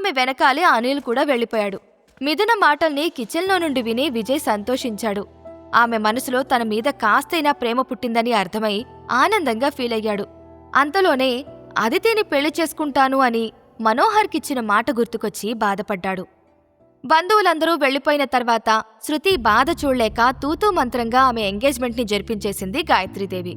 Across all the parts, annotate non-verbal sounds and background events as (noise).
ఆమె వెనకాలే అనిల్ కూడా వెళ్ళిపోయాడు. మిథున మాటల్ని కిచెన్లో నుండి విని విజయ్ సంతోషించాడు. ఆమె మనసులో తన మీద కాస్తైనా ప్రేమ పుట్టిందని అర్థమై ఆనందంగా ఫీల్ అయ్యాడు. అంతలోనే అదితిని పెళ్ళి చేసుకుంటాను అని మనోహర్కిచ్చిన మాట గుర్తుకొచ్చి బాధపడ్డాడు. బంధువులందరూ వెళ్ళిపోయిన తర్వాత శృతి బాధ చూడలేక తూతూ మంత్రంగా ఆమె ఎంగేజ్మెంట్ని జరిపించేసింది గాయత్రీదేవి.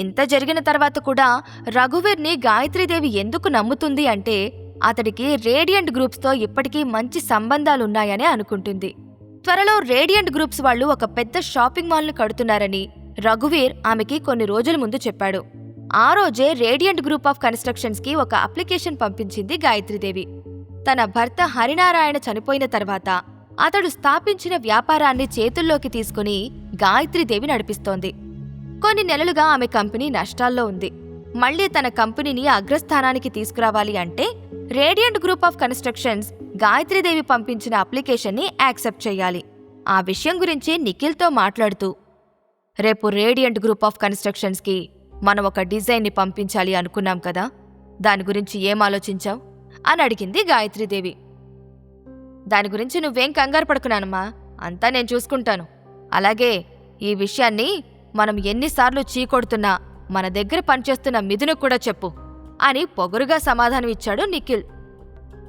ఇంత జరిగిన తర్వాత కూడా రఘువీర్ని గాయత్రీదేవి ఎందుకు నమ్ముతుంది అంటే అతడికి రేడియంట్ గ్రూప్స్తో ఇప్పటికీ మంచి సంబంధాలున్నాయని అనుకుంటుంది. త్వరలో రేడియంట్ గ్రూప్స్ వాళ్ళు ఒక పెద్ద షాపింగ్ మాల్ను కడుతున్నారని రఘువీర్ ఆమెకి కొన్ని రోజుల ముందు చెప్పాడు. ఆ రోజే రేడియంట్ గ్రూప్ ఆఫ్ కన్స్ట్రక్షన్స్కి ఒక అప్లికేషన్ పంపించింది గాయత్రీదేవి. తన భర్త హరినారాయణ చనిపోయిన తర్వాత అతడు స్థాపించిన వ్యాపారాన్ని చేతుల్లోకి తీసుకుని గాయత్రీదేవి నడిపిస్తోంది. కొన్ని నెలలుగా ఆమె కంపెనీ నష్టాల్లో ఉంది. మళ్ళీ తన కంపెనీని అగ్రస్థానానికి తీసుకురావాలి అంటే radiant group of constructions Gayatri Devi పంపించిన అప్లికేషన్ని యాక్సెప్ట్ చేయాలి. ఆ విషయం గురించి నిఖిల్తో మాట్లాడుతూ రేపు రేడియంట్ గ్రూప్ ఆఫ్ కన్స్ట్రక్షన్స్కి మనం ఒక డిజైన్ని పంపించాలి అనుకున్నాం కదా దాని గురించి ఏం ఆలోచించావు? అని అడిగింది గాయత్రీదేవి. దాని గురించి నువ్వేం కంగారు పడుకున్నానమ్మా అంతా నేను చూసుకుంటాను. అలాగే ఈ విషయాన్ని మనం ఎన్నిసార్లు చీకొడుతున్నా మన దగ్గర పనిచేస్తున్న మిథునకు కూడా చెప్పు. అని పొగరుగా సమాధానం ఇచ్చాడు నిఖిల్.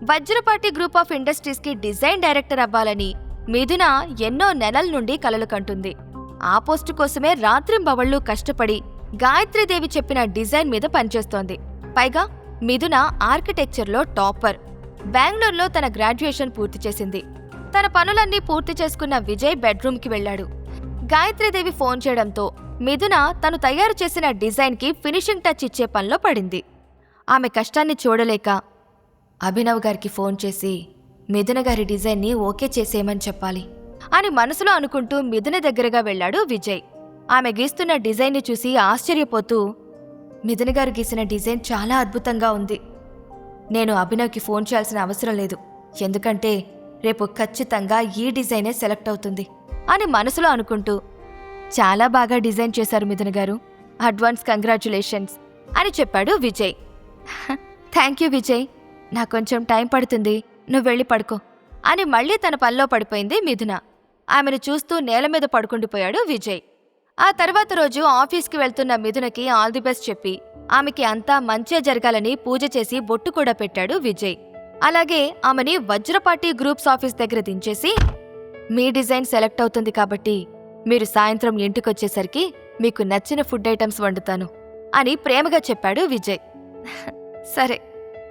వజ్రపాటి గ్రూప్ ఆఫ్ ఇండస్ట్రీస్కి డిజైన్ డైరెక్టర్ అవ్వాలని మిథున ఎన్నో నెలల నుండి కలలు కంటుంది. ఆ పోస్టు కోసమే రాత్రింబవళ్ళు కష్టపడి గాయత్రీదేవి చెప్పిన డిజైన్ మీద పనిచేస్తోంది. పైగా మిథున ఆర్కిటెక్చర్లో టాపర్. బెంగళూరులో తన గ్రాడ్యుయేషన్ పూర్తి చేసింది. తన పనులన్నీ పూర్తి చేసుకున్న విజయ్ బెడ్రూమ్కి వెళ్ళాడు. గాయత్రీదేవి ఫోన్ చేయడంతో మిథున తను తయారు చేసిన డిజైన్కి ఫినిషింగ్ టచ్ ఇచ్చే పనిలో పడింది. ఆమె కష్టాన్ని చూడలేక అభినవ్ గారికి ఫోన్ చేసి మిథున గారి డిజైన్ని ఓకే చేసేయమని చెప్పాలి అని మనసులో అనుకుంటూ మిథున దగ్గరగా వెళ్ళాడు విజయ్. ఆమె గీస్తున్న డిజైన్ని చూసి ఆశ్చర్యపోతూ మిథున గారు గీసిన డిజైన్ చాలా అద్భుతంగా ఉంది. నేను అభినవ్కి ఫోన్ చేయాల్సిన అవసరం లేదు. ఎందుకంటే రేపు ఖచ్చితంగా ఈ డిజైనే సెలెక్ట్ అవుతుంది అని మనసులో అనుకుంటూ చాలా బాగా డిజైన్ చేశారు మిథున గారు. అడ్వాన్స్ కంగ్రాచులేషన్స్ అని చెప్పాడు విజయ్. Thank you Vijay. నాకు కొంచెం టైం పడుతుంది. నువ్వు వెళ్ళి పడుకో. అని మళ్ళీ తన పనిలో పడిపోయింది మిథున. ఆమెను చూస్తూ నేల మీద పడుకుండిపోయాడు విజయ్. ఆ తర్వాత రోజు ఆఫీస్కి వెళ్తున్న మిథునకి ఆల్ ది బెస్ట్ చెప్పి ఆమెకి అంతా మంచే జరగాలని పూజ చేసి బొట్టు కూడా పెట్టాడు విజయ్. అలాగే ఆమెని వజ్రపాటి గ్రూప్స్ ఆఫీస్ దగ్గర దించేసి మీ డిజైన్ సెలెక్ట్ అవుతుంది కాబట్టి మీరు సాయంత్రం ఇంటికొచ్చేసరికి మీకు నచ్చిన ఫుడ్ ఐటమ్స్ వండుతాను అని ప్రేమగా చెప్పాడు విజయ్. సరే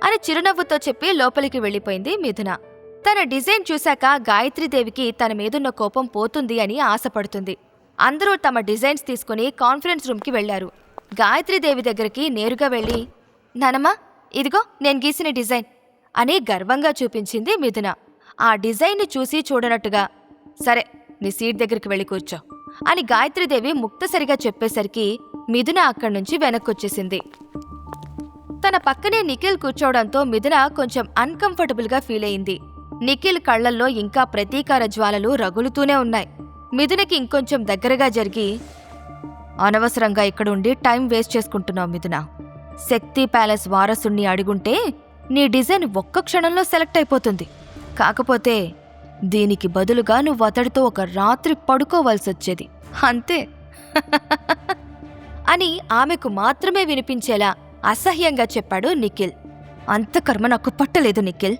అని చిరునవ్వుతో చెప్పి లోపలికి వెళ్ళిపోయింది మిథున. తన డిజైన్ చూశాక గాయత్రీదేవికి తన మీదున్న కోపం పోతుంది అని ఆశపడుతుంది. అందరూ తమ డిజైన్స్ తీసుకుని కాన్ఫరెన్స్ రూమ్కి వెళ్ళారు గాయత్రీదేవి దగ్గరికి నేరుగా వెళ్ళి నానమ్మా ఇదిగో నేను గీసిన డిజైన్ అని గర్వంగా చూపించింది మిథున. ఆ డిజైన్ని చూసి చూడనట్టుగా సరే నీ సీట్ దగ్గరికి వెళ్ళి కూర్చో అని గాయత్రీదేవి ముక్తసరిగా చెప్పేసరికి మిథున అక్కడి నుంచి వెనక్కొచ్చేసింది. తన పక్కనే నిఖిల్ కూర్చోవడంతో మిథున కొంచెం అన్కంఫర్టబుల్గా ఫీల్ అయింది. నిఖిల్ కళ్ళల్లో ఇంకా ప్రతీకార జ్వాలలు రగులుతూనే ఉన్నాయి. మిథునకి ఇంకొంచెం దగ్గరగా జరిగి అనవసరంగా ఇక్కడుండి టైం వేస్ట్ చేసుకుంటున్నావు మిథున. శక్తి ప్యాలెస్ వారసుణ్ణి అడుగుంటే నీ డిజైన్ ఒక్క క్షణంలో సెలెక్ట్ అయిపోతుంది. కాకపోతే దీనికి బదులుగా నువ్వు అతడితో ఒక రాత్రి పడుకోవాల్సొచ్చేది అంతే. (laughs) అని ఆమెకు మాత్రమే వినిపించేలా అసహ్యంగా చెప్పాడు నిఖిల్. అంత కర్మ నాకు పట్టలేదు నిఖిల్.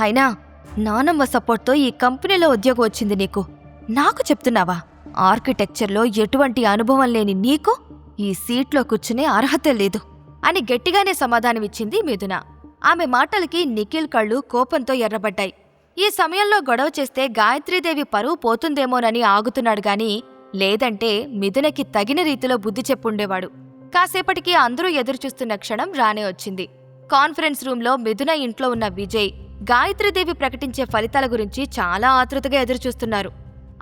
అయినా నానమ్మ సపోర్ట్తో ఈ కంపెనీలో ఉద్యోగం వచ్చింది నీకు. నాకు చెప్తున్నావా? ఆర్కిటెక్చర్లో ఎటువంటి అనుభవం లేని నీకు ఈ సీట్లో కూర్చునే అర్హత లేదు అని గట్టిగానే సమాధానమిచ్చింది మిథున. ఆమె మాటలకి నిఖిల్ కళ్ళు కోపంతో ఎర్రబడ్డాయి. ఈ సమయంలో గొడవ చేస్తే గాయత్రీదేవి పరువు పోతుందేమోనని ఆగుతున్నాడు గాని లేదంటే మిథునకి తగిన రీతిలో బుద్ధి చెప్పుండేవాడు. కాసేపటికి అందరూ ఎదురుచూస్తున్న క్షణం రానే వచ్చింది. కాన్ఫరెన్స్ రూంలో మిథున ఇంట్లో ఉన్న విజయ్ గాయత్రీదేవి ప్రకటించే ఫలితాల గురించి చాలా ఆతృతగా ఎదురుచూస్తున్నారు.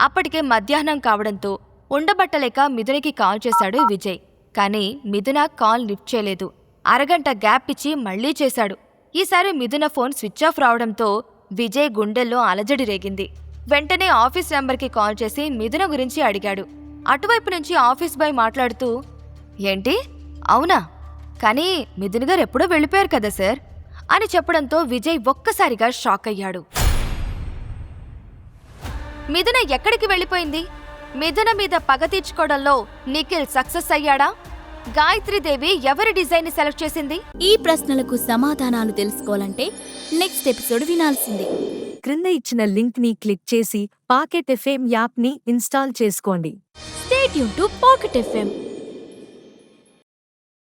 అప్పటికే మధ్యాహ్నం కావడంతో ఉండబట్టలేక మిథునకి కాల్ చేశాడు విజయ్. కానీ మిథున కాల్ లిఫ్ట్ చేయలేదు. అరగంట గ్యాప్ ఇచ్చి మళ్ళీ చేశాడు. ఈసారి మిథున ఫోన్ స్విచ్ ఆఫ్ రావడంతో విజయ్ గుండెల్లో అలజడి రేగింది. వెంటనే ఆఫీస్ నెంబర్కి కాల్ చేసి మిథున గురించి అడిగాడు. అటువైపు నుంచి ఆఫీస్ బాయ్ మాట్లాడుతూ ఏంటి? అవునా? కానీ మిథున్ గారు ఎప్పుడో వెళ్ళిపోయారు కదా సార్? అని చెప్పడంతో విజయ్ ఒక్కసారిగా షాక్ అయ్యాడు. మిథున ఎక్కడికి వెళ్ళిపోయింది? మిథున మీద పగ తీర్చుకోవడంలో నిఖిల్ సక్సెస్ అయ్యాడా? గాయత్రీదేవి ఎవరి డిజైన్ సెలెక్ట్ చేసింది? ఈ ప్రశ్నలకు సమాధానాలు తెలుసుకోవాలంటే నెక్స్ట్ ఎపిసోడ్ వినాల్సిందే. క్రింద ఇచ్చిన లింక్ని క్లిక్ చేసి పాకెట్ ఎఫ్ఎం యాప్ని ఇన్స్టాల్ చేసుకోండి. స్టేట్ యూన్ టు పాకెట్ ఎఫ్ఎం